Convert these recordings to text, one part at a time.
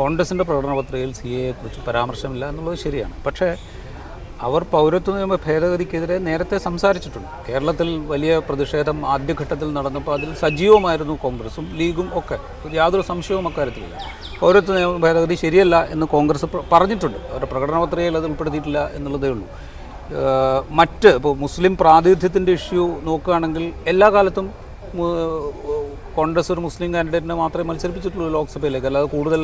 കോൺഗ്രസിന്റെ പ്രകടന പത്രികയിൽ സി എയെക്കുറിച്ച് പരാമർശമില്ല എന്നുള്ളത് ശരിയാണ്. പക്ഷേ അവർ പൗരത്വ നിയമ ഭേദഗതിക്കെതിരെ നേരത്തെ സംസാരിച്ചിട്ടുണ്ട്. കേരളത്തിൽ വലിയ പ്രതിഷേധം ആദ്യഘട്ടത്തിൽ നടന്നപ്പോൾ അതിൽ സജീവമായിരുന്നു കോൺഗ്രസും ലീഗും ഒക്കെ. യാതൊരു സംശയവും അക്കാര്യത്തിലില്ല. പൗരത്വ നിയമ ഭേദഗതി ശരിയല്ല എന്ന് കോൺഗ്രസ് പറഞ്ഞിട്ടുണ്ട്. അവരുടെ പ്രകടന പത്രികയിൽ അത് ഉൾപ്പെടുത്തിയിട്ടില്ല എന്നുള്ളതേ ഉള്ളൂ. മറ്റ് ഇപ്പോൾ മുസ്ലിം പ്രാതിനിധ്യത്തിന്റെ ഇഷ്യൂ നോക്കുകയാണെങ്കിൽ എല്ലാ കാലത്തും കോൺഗ്രസ് ഒരു മുസ്ലിം കാൻഡിഡേറ്റിനെ മാത്രമേ മത്സരിപ്പിച്ചിട്ടുള്ളൂ ലോക്സഭയിലേക്ക്. അല്ലാതെ കൂടുതൽ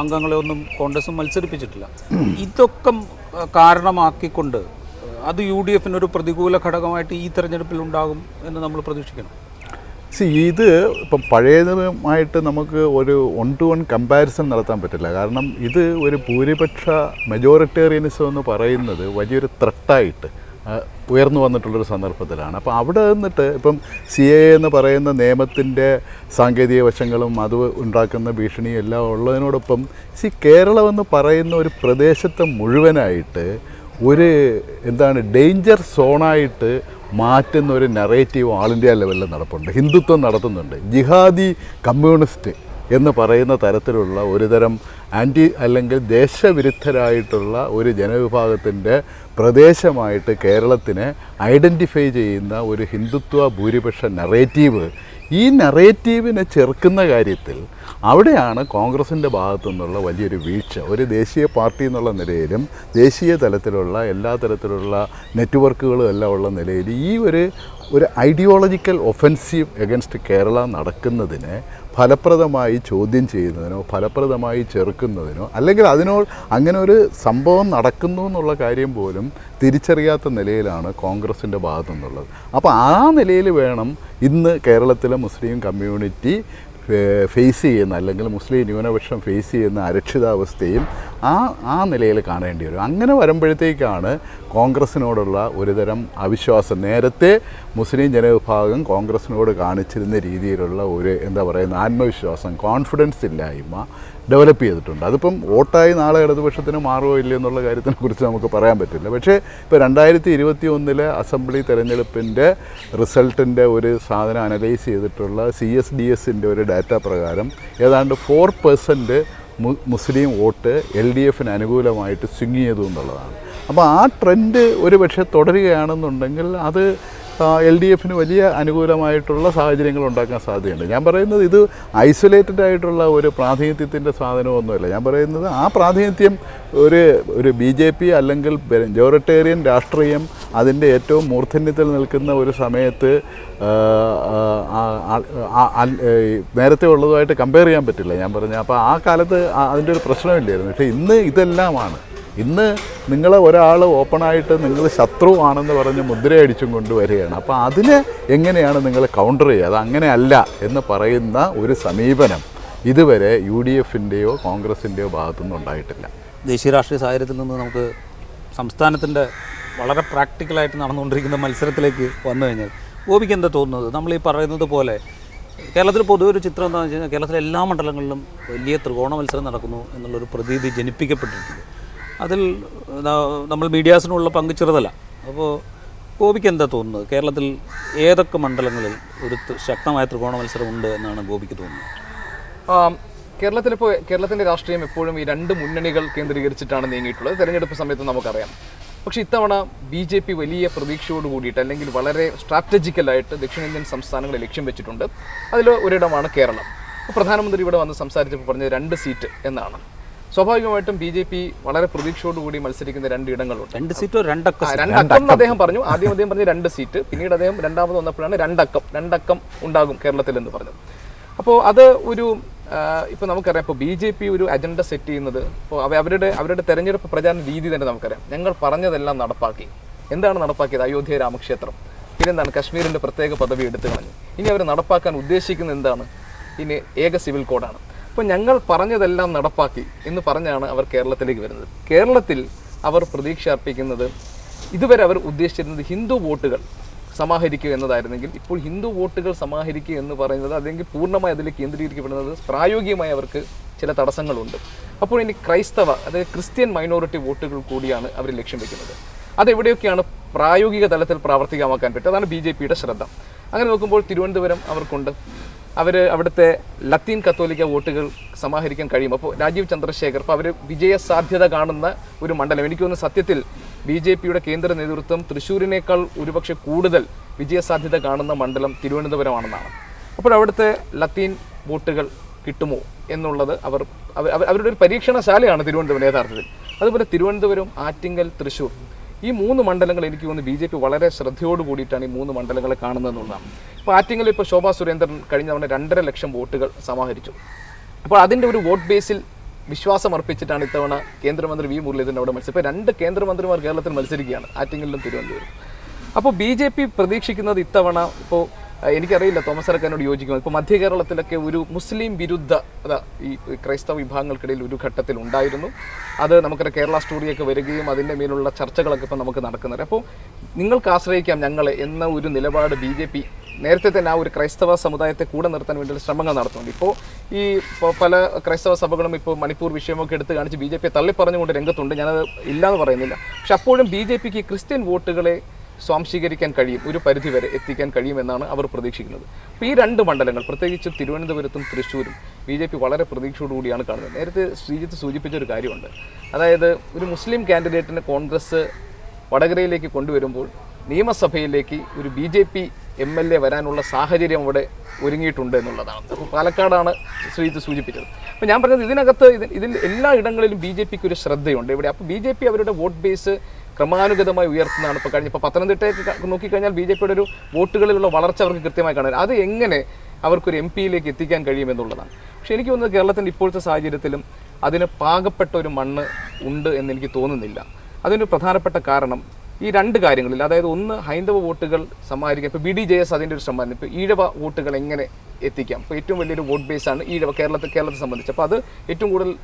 അംഗങ്ങളെ ഒന്നും കോൺഗ്രസ് മത്സരിപ്പിച്ചിട്ടില്ല. ഇതൊക്കെ കാരണമാക്കിക്കൊണ്ട് അത് യു ഡി എഫിന് ഒരു പ്രതികൂല ഘടകമായിട്ട് ഈ തെരഞ്ഞെടുപ്പിൽ ഉണ്ടാകും എന്ന് നമ്മൾ പ്രതീക്ഷിക്കണം. സി ഇത് ഇപ്പം പഴയതുമായിട്ട് നമുക്ക് ഒരു വൺ ടു വൺ കമ്പാരിസൺ നടത്താൻ പറ്റില്ല. കാരണം ഇത് ഒരു ഭൂരിപക്ഷ മെജോറിറ്റേറിയനിസം എന്ന് പറയുന്നത് വലിയൊരു ത്രട്ടായിട്ട് ഉയർന്നു വന്നിട്ടുള്ളൊരു സന്ദർഭത്തിലാണ്. അപ്പോൾ അവിടെ നിന്നിട്ട് ഇപ്പം സി എ എന്ന് പറയുന്ന നിയമത്തിന്റെ സാങ്കേതിക വശങ്ങളും അത് ഉണ്ടാക്കുന്ന ഭീഷണിയും എല്ലാം ഉള്ളതിനോടൊപ്പം സി കേരളം എന്ന് പറയുന്ന ഒരു പ്രദേശത്തെ മുഴുവനായിട്ട് ഒരു എന്താണ് ഡേഞ്ചർ സോണായിട്ട് മാറ്റുന്ന ഒരു നറേറ്റീവ് ആൾ ഇന്ത്യ ലെവലിൽ നടപ്പുണ്ട്. ഹിന്ദുത്വം നടത്തുന്നുണ്ട്. ജിഹാദി കമ്മ്യൂണിസ്റ്റ് എന്ന് പറയുന്ന തരത്തിലുള്ള ഒരുതരം ആന്റി അല്ലെങ്കിൽ ദേശവിരുദ്ധരായിട്ടുള്ള ഒരു ജനവിഭാഗത്തിന്റെ പ്രദേശമായിട്ട് കേരളത്തിനെ ഐഡന്റിഫൈ ചെയ്യുന്ന ഒരു ഹിന്ദുത്വ ഭൂരിപക്ഷ നറേറ്റീവ്. ഈ നറേറ്റീവിനെ ചെറുക്കുന്ന കാര്യത്തിൽ അവിടെയാണ് കോൺഗ്രസിന്റെ ഭാഗത്തു നിന്നുള്ള വലിയൊരു വീഴ്ച. ഒരു ദേശീയ പാർട്ടി എന്നുള്ള നിലയിലും ദേശീയ തലത്തിലുള്ള എല്ലാ തരത്തിലുള്ള നെറ്റ്വർക്കുകളും എല്ലാം ഉള്ള നിലയിൽ ഈ ഒരു ഒരു ഐഡിയോളജിക്കൽ ഒഫൻസീവ് എഗൻസ്റ്റ് കേരള നടക്കുന്നതിനെ ഫലപ്രദമായി ചോദ്യം ചെയ്യുന്നതിനോ ഫലപ്രദമായി ചെറുക്കുന്നതിനോ അല്ലെങ്കിൽ അതിനോട് അങ്ങനെ ഒരു സംഭവം നടക്കുന്നു എന്നുള്ള കാര്യം പോലും തിരിച്ചറിയാത്ത നിലയിലാണ് കോൺഗ്രസിന്റെ ഭാഗത്തു നിന്നുള്ളത് അപ്പോൾ ആ നിലയിൽ വേണം ഇന്ന് കേരളത്തിലെ മുസ്ലിം കമ്മ്യൂണിറ്റി ഫേസ് ചെയ്യുന്ന അല്ലെങ്കിൽ മുസ്ലിം ന്യൂനപക്ഷം ഫേസ് ചെയ്യുന്ന അരക്ഷിതാവസ്ഥയും ആ ആ നിലയിൽ കാണേണ്ടി വരും. അങ്ങനെ വരുമ്പോഴത്തേക്കാണ് കോൺഗ്രസ്സിനോടുള്ള ഒരുതരം അവിശ്വാസം. നേരത്തെ മുസ്ലിം ജനവിഭാഗം കോൺഗ്രസ്സിനോട് കാണിച്ചിരുന്ന രീതിയിലുള്ള ഒരു എന്താ പറയുന്ന ആത്മവിശ്വാസം കോൺഫിഡൻസ് ഇല്ലായ്മ ഡെവലപ്പ് ചെയ്തിട്ടുണ്ട്. അതിപ്പം വോട്ടായി നാളെ ഇടതുപക്ഷത്തിന് മാറുമോ ഇല്ല എന്നുള്ള കാര്യത്തിനെ കുറിച്ച് നമുക്ക് പറയാൻ പറ്റില്ല. പക്ഷേ ഇപ്പോൾ രണ്ടായിരത്തി ഇരുപത്തി ഒന്നിലെ അസംബ്ലി തെരഞ്ഞെടുപ്പിന്റെ റിസൾട്ടിന്റെ ഒരു സാധനം അനലൈസ് ചെയ്തിട്ടുള്ള സി എസ് ഡി എസിന്റെ ഒരു ഡാറ്റ പ്രകാരം ഏതാണ്ട് four percent Muslim vote L D എഫിന് അനുകൂലമായിട്ട് സ്വിങ് ചെയ്തു എന്നുള്ളതാണ്. അപ്പോൾ ആ ട്രെൻഡ് ഒരു പക്ഷേ തുടരുകയാണെന്നുണ്ടെങ്കിൽ അത് എൽ ഡി എഫിന് വലിയ അനുകൂലമായിട്ടുള്ള സാഹചര്യങ്ങൾ ഉണ്ടാക്കാൻ സാധ്യതയുണ്ട്. ഞാൻ പറയുന്നത് ഇത് ഐസൊലേറ്റഡ് ആയിട്ടുള്ള ഒരു പ്രാതിനിധ്യത്തിന്റെ സാധനമൊന്നുമല്ല. ഞാൻ പറയുന്നത് ആ പ്രാതിനിധ്യം ഒരു ഒരു ബി ജെ പി അല്ലെങ്കിൽ ജോറിറ്റേറിയൻ രാഷ്ട്രീയം അതിന്റെ ഏറ്റവും മൂർധന്യത്തിൽ നിൽക്കുന്ന ഒരു സമയത്ത് നേരത്തെ ഉള്ളതുമായിട്ട് കമ്പയർ ചെയ്യാൻ പറ്റില്ല. ഞാൻ പറഞ്ഞു അപ്പോൾ ആ കാലത്ത് അതിന്റെ ഒരു പ്രശ്നമില്ലായിരുന്നു. പക്ഷേ ഇന്ന് ഇതെല്ലാമാണ്. ഇന്ന് നിങ്ങളെ ഒരാൾ ഓപ്പണായിട്ട് നിങ്ങൾ ശത്രുവാണെന്ന് പറഞ്ഞ് മുദ്രയടിച്ചും കൊണ്ടുവരികയാണ്. അപ്പോൾ അതിനെ എങ്ങനെയാണ് നിങ്ങൾ കൗണ്ടർ ചെയ്യുക? അത് അങ്ങനെയല്ല എന്ന് പറയുന്ന ഒരു സമീപനം ഇതുവരെ യു ഡി എഫിന്റെയോ കോൺഗ്രസിന്റെയോ ഭാഗത്തുനിന്നും ഉണ്ടായിട്ടില്ല. ദേശീയ രാഷ്ട്രീയ സാഹചര്യത്തിൽ നിന്ന് നമുക്ക് സംസ്ഥാനത്തിന്റെ വളരെ പ്രാക്ടിക്കലായിട്ട് നടന്നുകൊണ്ടിരിക്കുന്ന മത്സരത്തിലേക്ക് വന്നു കഴിഞ്ഞാൽ ഗോപിക്ക് എന്താ തോന്നുന്നത്? നമ്മൾ ഈ പറയുന്നത് പോലെ കേരളത്തിൽ പൊതുവെ ഒരു ചിത്രം എന്താണെന്ന് വെച്ച് കഴിഞ്ഞാൽ കേരളത്തിലെ എല്ലാ മണ്ഡലങ്ങളിലും വലിയ ത്രികോണ മത്സരം നടക്കുന്നു എന്നുള്ളൊരു പ്രതീതി ജനിപ്പിക്കപ്പെട്ടിട്ടുണ്ട്. അതിൽ നമ്മൾ മീഡിയാസിനുള്ള പങ്ക് ചെറുതല്ല. അപ്പോൾ ഗോപിക്ക് എന്താ തോന്നുന്നത്? കേരളത്തിൽ ഏതൊക്കെ മണ്ഡലങ്ങളിൽ ഒരു ശക്തമായ ത്രികോണ മത്സരം ഉണ്ട് എന്നാണ് ഗോപിക്ക് തോന്നുന്നത്? കേരളത്തിലിപ്പോൾ കേരളത്തിന്റെ രാഷ്ട്രീയം എപ്പോഴും ഈ രണ്ട് മുന്നണികൾ കേന്ദ്രീകരിച്ചിട്ടാണ് നീങ്ങിയിട്ടുള്ളത്. തെരഞ്ഞെടുപ്പ് സമയത്ത് നമുക്കറിയാം. പക്ഷേ ഇത്തവണ ബി ജെ പി വലിയ പ്രതീക്ഷയോട് കൂടിയിട്ട് അല്ലെങ്കിൽ വളരെ സ്ട്രാറ്റജിക്കലായിട്ട് ദക്ഷിണേന്ത്യൻ സംസ്ഥാനങ്ങളെ ലക്ഷ്യം വെച്ചിട്ടുണ്ട്. അതിൽ ഒരിടമാണ് കേരളം. പ്രധാനമന്ത്രി ഇവിടെ വന്ന് സംസാരിച്ചപ്പോൾ പറഞ്ഞത് രണ്ട് സീറ്റ് എന്നാണ്. സ്വാഭാവികമായിട്ടും ബി ജെ പി വളരെ പ്രതീക്ഷയോടുകൂടി മത്സരിക്കുന്ന രണ്ട് ഇടങ്ങളുണ്ട്. രണ്ട് സീറ്റോ രണ്ടക്കം രണ്ടക്കം അദ്ദേഹം പറഞ്ഞു. ആദ്യം അദ്ദേഹം പറഞ്ഞു രണ്ട് സീറ്റ് പിന്നീട് അദ്ദേഹം രണ്ടാമത് വന്നപ്പോഴാണ് രണ്ടക്കം. രണ്ടക്കം ഉണ്ടാകും കേരളത്തിൽ എന്ന് പറഞ്ഞത്. അപ്പോൾ അത് ഒരു ഇപ്പോൾ നമുക്കറിയാം. ഇപ്പോൾ ബി ജെ പി ഒരു അജണ്ട സെറ്റ് ചെയ്യുന്നത് ഇപ്പോൾ അവരുടെ അവരുടെ തെരഞ്ഞെടുപ്പ് പ്രചാരണ രീതി തന്നെ നമുക്കറിയാം. ഞങ്ങൾ പറഞ്ഞതെല്ലാം നടപ്പാക്കി. എന്താണ് നടപ്പാക്കിയത്? അയോധ്യ രാമക്ഷേത്രം. പിന്നെന്താണ്? കശ്മീരിന്റെ പ്രത്യേക പദവി എടുത്തു കളഞ്ഞു. ഇനി അവർ നടപ്പാക്കാൻ ഉദ്ദേശിക്കുന്നത് എന്താണ്? ഇനി ഏക സിവിൽ കോഡാണ്. അപ്പോൾ ഞങ്ങൾ പറഞ്ഞതെല്ലാം നടപ്പാക്കി എന്ന് പറഞ്ഞാണ് അവർ കേരളത്തിലേക്ക് വരുന്നത്. കേരളത്തിൽ അവർ പ്രതീക്ഷ അർപ്പിക്കുന്നത് ഇതുവരെ അവർ ഉദ്ദേശിച്ചിരുന്നത് ഹിന്ദു വോട്ടുകൾ സമാഹരിക്കുക എന്നതായിരുന്നെങ്കിൽ ഇപ്പോൾ ഹിന്ദു വോട്ടുകൾ സമാഹരിക്കുക എന്ന് പറയുന്നത് അല്ലെങ്കിൽ പൂർണമായി അതിൽ കേന്ദ്രീകരിക്കപ്പെടുന്നത് പ്രായോഗികമായി അവർക്ക് ചില തടസ്സങ്ങളുണ്ട്. അപ്പോൾ ഇനി ക്രൈസ്തവ അതായത് ക്രിസ്ത്യൻ മൈനോറിറ്റി വോട്ടുകൾ കൂടിയാണ് അവർ ലക്ഷ്യം വെക്കുന്നത്. അതെവിടെയൊക്കെയാണ് പ്രായോഗിക തലത്തിൽ പ്രാവർത്തികമാക്കാൻ പറ്റുക? അതാണ് ബി ജെ പിയുടെ ശ്രദ്ധ. അങ്ങനെ നോക്കുമ്പോൾ തിരുവനന്തപുരം അവർക്കുണ്ട്. അവർ അവിടുത്തെ ലത്തീൻ കത്തോലിക്ക വോട്ടുകൾ സമാഹരിക്കാൻ കഴിയും. അപ്പോൾ രാജീവ് ചന്ദ്രശേഖർ അപ്പോൾ അവർ വിജയ സാധ്യത കാണുന്ന ഒരു മണ്ഡലം. എനിക്ക് തോന്നുന്നു സത്യത്തിൽ ബി ജെ പിയുടെ കേന്ദ്ര നേതൃത്വം തൃശ്ശൂരിനേക്കാൾ ഒരുപക്ഷെ കൂടുതൽ വിജയ സാധ്യത കാണുന്ന മണ്ഡലം തിരുവനന്തപുരമാണെന്നാണ്. അപ്പോൾ അവിടുത്തെ ലത്തീൻ വോട്ടുകൾ കിട്ടുമോ എന്നുള്ളത് അവർ അവ- അവ- അവരുടെ ഒരു പരീക്ഷണശാലയാണ് തിരുവനന്തപുരം യഥാർത്ഥത്തിൽ. അതുപോലെ തിരുവനന്തപുരം ആറ്റിങ്ങൽ തൃശ്ശൂർ. ഈ മൂന്ന് മണ്ഡലങ്ങൾ എനിക്ക് തോന്നുന്നു ബി ജെ പി വളരെ ശ്രദ്ധയോട് കൂടിയിട്ടാണ് ഈ മൂന്ന് മണ്ഡലങ്ങളെ കാണുന്നത് എന്നുള്ളതാണ്. ഇപ്പോൾ ആറ്റിങ്ങൽ ഇപ്പോൾ ശോഭാ സുരേന്ദ്രൻ കഴിഞ്ഞ തവണ രണ്ടര ലക്ഷം വോട്ടുകൾ സമാഹരിച്ചു. അപ്പോൾ അതിന്റെ ഒരു വോട്ട് ബേസിൽ വിശ്വാസം അർപ്പിച്ചിട്ടാണ് ഇത്തവണ കേന്ദ്രമന്ത്രി വി മുരളീധരൻ അവിടെ മത്സരം ഇപ്പോൾ രണ്ട് കേന്ദ്രമന്ത്രിമാർ കേരളത്തിൽ മത്സരിക്കുകയാണ് ആറ്റിങ്ങലിലും തിരുവനന്തപുരം അപ്പോൾ ബി ജെ പി പ്രതീക്ഷിക്കുന്നത് ഇത്തവണ ഇപ്പോൾ എനിക്കറിയില്ല തോമസ് അറക്കാനോട് യോജിക്കുന്നത് ഇപ്പോൾ മധ്യ കേരളത്തിലൊക്കെ ഒരു മുസ്ലിം വിരുദ്ധ ഈ ക്രൈസ്തവ വിഭാഗങ്ങൾക്കിടയിൽ ഒരു ഘട്ടത്തിൽ ഉണ്ടായിരുന്നു. അത് നമുക്കൊരു കേരള സ്റ്റോറിയൊക്കെ വരികയും അതിന്റെ മേലുള്ള ചർച്ചകളൊക്കെ ഇപ്പോൾ നമുക്ക് നടക്കുന്നുണ്ട്. അപ്പോൾ നിങ്ങൾക്ക് ആശ്രയിക്കാം ഞങ്ങളെ എന്ന ഒരു നിലപാട് ബി ജെ പി നേരത്തെ തന്നെ ആ ഒരു ക്രൈസ്തവ സമുദായത്തെ കൂടെ നിർത്താൻ വേണ്ടിയുള്ള ശ്രമങ്ങൾ നടത്തുന്നുണ്ട്. ഇപ്പോൾ ഈ ഇപ്പോൾ പല ക്രൈസ്തവ സഭകളും ഇപ്പോൾ മണിപ്പൂർ വിഷയമൊക്കെ എടുത്ത് കാണിച്ച് ബി ജെ പി തള്ളിപ്പറഞ്ഞുകൊണ്ട് രംഗത്തുണ്ട്. ഞാനത് ഇല്ലാന്ന് പറയുന്നില്ല. പക്ഷെ അപ്പോഴും ബി ജെ പിക്ക് ക്രിസ്ത്യൻ വോട്ടുകളെ സ്വാംശീകരിക്കാൻ കഴിയും ഒരു പരിധിവരെ എത്തിക്കാൻ കഴിയുമെന്നാണ് അവർ പ്രതീക്ഷിക്കുന്നത്. അപ്പോൾ ഈ രണ്ട് മണ്ഡലങ്ങൾ പ്രത്യേകിച്ച് തിരുവനന്തപുരത്തും തൃശ്ശൂരും ബി ജെ പി വളരെ പ്രതീക്ഷയോടുകൂടിയാണ് കാണുന്നത്. നേരത്തെ ശ്രീജിത്ത് സൂചിപ്പിച്ച ഒരു കാര്യമുണ്ട്. അതായത് ഒരു മുസ്ലിം കാൻഡിഡേറ്റിനെ കോൺഗ്രസ് വടകരയിലേക്ക് കൊണ്ടുവരുമ്പോൾ നിയമസഭയിലേക്ക് ഒരു B J P M L A വരാനുള്ള സാഹചര്യം അവിടെ ഒരുങ്ങിയിട്ടുണ്ട് എന്നുള്ളതാണ്. അപ്പോൾ പാലക്കാടാണ് ശ്രീജിത്ത് സൂചിപ്പിച്ചത്. അപ്പോൾ ഞാൻ പറഞ്ഞത് ഇതിനകത്ത് ഇത് ഇതിൽ എല്ലാ ഇടങ്ങളിലും ബി ജെ പിക്ക് ഒരു ശ്രദ്ധയുണ്ട് ഇവിടെ. അപ്പോൾ ബി ജെ പി അവരുടെ വോട്ട് ബേസ് ക്രമാനുഗതമായി ഉയർത്തുന്നതാണ് ഇപ്പോൾ കഴിഞ്ഞ ഇപ്പോൾ പത്തനംതിട്ടയൊക്കെ നോക്കിക്കഴിഞ്ഞാൽ ബി ജെ പിയുടെ ഒരു വോട്ടുകളിലുള്ള വളർച്ച അവർക്ക് കൃത്യമായി കാണാൻ അത് എങ്ങനെ അവർക്കൊരു എം പിയിലേക്ക് എത്തിക്കാൻ കഴിയുമെന്നുള്ളതാണ്. പക്ഷേ എനിക്ക് തോന്നുന്നത് കേരളത്തിന്റെ ഇപ്പോഴത്തെ സാഹചര്യത്തിലും അതിന് പാകപ്പെട്ട ഒരു മണ്ണ് ഉണ്ട് എന്നെനിക്ക് തോന്നുന്നില്ല. അതിനൊരു പ്രധാനപ്പെട്ട കാരണം ഈ രണ്ട് കാര്യങ്ങളിൽ അതായത് ഒന്ന് ഹൈന്ദവ വോട്ടുകൾ സമാഹരിക്കുക ഇപ്പോൾ ബി ഡി ജെ എസ് അതിന്റെ ഒരു ശ്രമമാണ്. ഇപ്പോൾ ഈഴവ വോട്ടുകൾ എങ്ങനെ എത്തിക്കാം? ഇപ്പോൾ ഏറ്റവും വലിയൊരു വോട്ട് ബേസാണ് ഈഴവ കേരളത്തെ കേരളത്തെ സംബന്ധിച്ച്. അപ്പോൾ അത് ഏറ്റവും കൂടുതൽ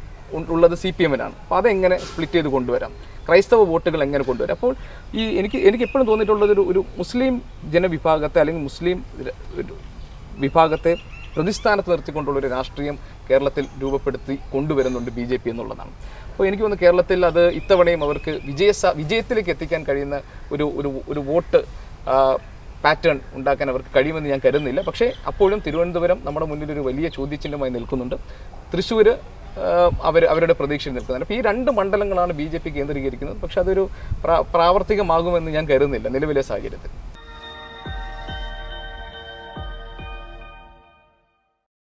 ഉള്ളത് സി പി എമ്മിനാണ് അപ്പോൾ അതെങ്ങനെ സ്പ്ലിറ്റ് ചെയ്ത് കൊണ്ടുവരാം? ക്രൈസ്തവ വോട്ടുകൾ എങ്ങനെ കൊണ്ടുവരാം? അപ്പോൾ ഈ എനിക്ക് എനിക്ക് എപ്പോഴും തോന്നിയിട്ടുള്ളത് ഒരു ഒരു മുസ്ലിം ജനവിഭാഗത്തെ അല്ലെങ്കിൽ മുസ്ലിം വിഭാഗത്തെ പ്രതിസ്ഥാനത്ത് നിർത്തിക്കൊണ്ടുള്ള ഒരു രാഷ്ട്രീയം കേരളത്തിൽ രൂപപ്പെടുത്തി കൊണ്ടുവരുന്നുണ്ട് ബി ജെ പി എന്നുള്ളതാണ്. അപ്പോൾ എനിക്ക് തോന്നുന്നു കേരളത്തിൽ അത് ഇത്തവണയും അവർക്ക് വിജയ വിജയത്തിലേക്ക് എത്തിക്കാൻ കഴിയുന്ന ഒരു ഒരു ഒരു വോട്ട് പാറ്റേൺ ഉണ്ടാക്കാൻ അവർക്ക് കഴിയുമെന്ന് ഞാൻ കരുതുന്നില്ല. പക്ഷേ അപ്പോഴും തിരുവനന്തപുരം നമ്മുടെ മുന്നിൽ ഒരു വലിയ ചോദ്യചിഹ്നമായി നിൽക്കുന്നുണ്ട്. തൃശ്ശൂർ അവർ അവരുടെ പ്രതീക്ഷയിൽ നിൽക്കുന്നത്. അപ്പോൾ ഈ രണ്ട് മണ്ഡലങ്ങളാണ് ബി ജെ പി കേന്ദ്രീകരിക്കുന്നത്. പക്ഷെ അതൊരു പ്രാ- പ്രാവർത്തികമാകുമെന്ന് ഞാൻ കരുതുന്നില്ല നിലവിലെ സാഹചര്യത്തിൽ.